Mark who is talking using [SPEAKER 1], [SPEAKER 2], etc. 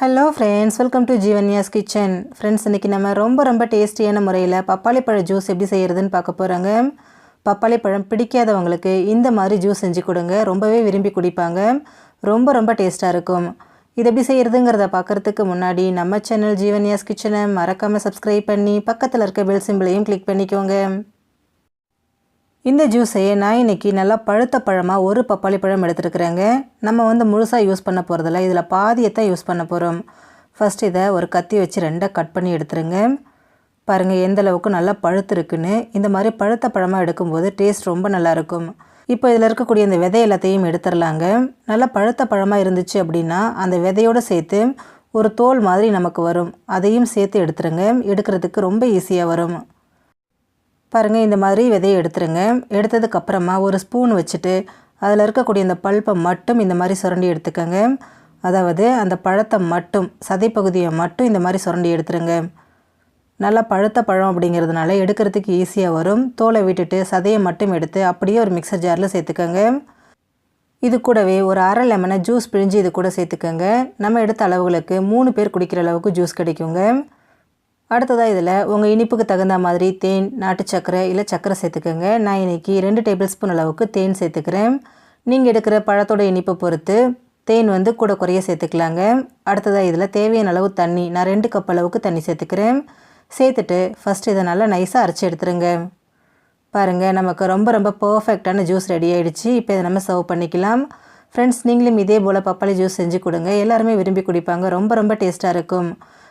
[SPEAKER 1] Hello friends welcome to Jeevanya's kitchen friends இன்றைக்கி நம்ம ரொம்ப ரொம்ப டேஸ்டியான முறையில் பப்பாளி பழ ஜூஸ் எப்படி செய்கிறதுன்னு பார்க்க போகிறாங்க பப்பாளி பழம் பிடிக்காதவங்களுக்கு இந்த மாதிரி ஜூஸ் செஞ்சு கொடுங்க. ரொம்பவே விரும்பி குடிப்பாங்க. ரொம்ப ரொம்ப டேஸ்ட்டாக இருக்கும். இது எப்படி செய்கிறதுங்கிறத பார்க்குறதுக்கு முன்னாடி நம்ம சேனல் ஜீவன்யாஸ் கிச்சனை மறக்காமல் சப்ஸ்கிரைப் பண்ணி பக்கத்தில் இருக்க பெல் சிம்பிளையும் கிளிக் பண்ணிக்கோங்க. இந்த ஜூஸையே நான் இன்றைக்கி நல்லா பழுத்த பழமாக ஒரு பப்பாளி பழம் எடுத்துருக்குறேங்க. நம்ம வந்து முழுசாக யூஸ் பண்ண போகிறதில்ல இதில் பாதியத்தான் யூஸ் பண்ண போகிறோம் ஃபஸ்ட் இதை ஒரு கத்தி வச்சு ரெண்டாக கட் பண்ணி எடுத்துருங்க. பாருங்கள் எந்த அளவுக்கு நல்லா பழுத்துருக்குன்னு இந்த மாதிரி பழுத்த பழமாக எடுக்கும்போது டேஸ்ட் ரொம்ப நல்லாயிருக்கும் இப்போ இதில் இருக்கக்கூடிய இந்த விதை எல்லாத்தையும் எடுத்துடலாங்க நல்லா பழுத்த பழமாக இருந்துச்சு அப்படின்னா அந்த விதையோடு சேர்த்து ஒரு தோல் மாதிரி நமக்கு வரும். அதையும் சேர்த்து எடுத்துருங்க. எடுக்கிறதுக்கு ரொம்ப ஈஸியாக வரும். பாருங்கள் இந்த மாதிரி விதையை எடுத்துருங்க. எடுத்ததுக்கப்புறமா ஒரு ஸ்பூன் வச்சுட்டு அதில் இருக்கக்கூடிய இந்த பல்ப்பை மட்டும் இந்த மாதிரி சுரண்டி எடுத்துக்கோங்க. அதாவது அந்த பழத்தை மட்டும் சதைப்பகுதியை மட்டும் இந்த மாதிரி சுரண்டி எடுத்துருங்க. நல்லா பழுத்த பழம் அப்படிங்கிறதுனால எடுக்கிறதுக்கு ஈஸியாக வரும். தோலை விட்டுட்டு சதையை மட்டும் எடுத்து அப்படியே ஒரு மிக்சர் ஜாரில் சேர்த்துக்கோங்க. இது கூடவே ஒரு அரை லெமனை ஜூஸ் பிழிஞ்சு இது கூட சேர்த்துக்கோங்க. நம்ம எடுத்த அளவுகளுக்கு மூணு பேர் குடிக்கிற அளவுக்கு ஜூஸ் கிடைக்குங்க. அடுத்ததாக இதில் உங்கள் இனிப்புக்கு தகுந்த மாதிரி தேன் நாட்டு சக்கரை இல்லை சக்கரை சேர்த்துக்கோங்க. நான் இன்றைக்கி ரெண்டு டேபிள் ஸ்பூன் அளவுக்கு தேன் சேர்த்துக்கிறேன். நீங்கள் எடுக்கிற பழத்தோட இனிப்பை பொறுத்து தேன் வந்து கூட குறைய சேர்த்துக்கலாங்க. அடுத்ததாக இதில் தேவையான அளவு தண்ணி நான் ரெண்டு கப் அளவுக்கு தண்ணி சேர்த்துக்கிறேன். சேர்த்துட்டு ஃபஸ்ட்டு இதை நல்லா நைஸாக அரைச்சி எடுத்துருங்க. பாருங்கள் நமக்கு ரொம்ப ரொம்ப பர்ஃபெக்டான ஜூஸ் ரெடி ஆகிடுச்சு இப்போ இதை நம்ம சர்வ் பண்ணிக்கலாம். ஃப்ரெண்ட்ஸ் நீங்களும் இதே போல் பப்பாளி ஜூஸ் செஞ்சு கொடுங்க. எல்லாருமே விரும்பி குடிப்பாங்க. ரொம்ப ரொம்ப டேஸ்ட்டாக இருக்கும்.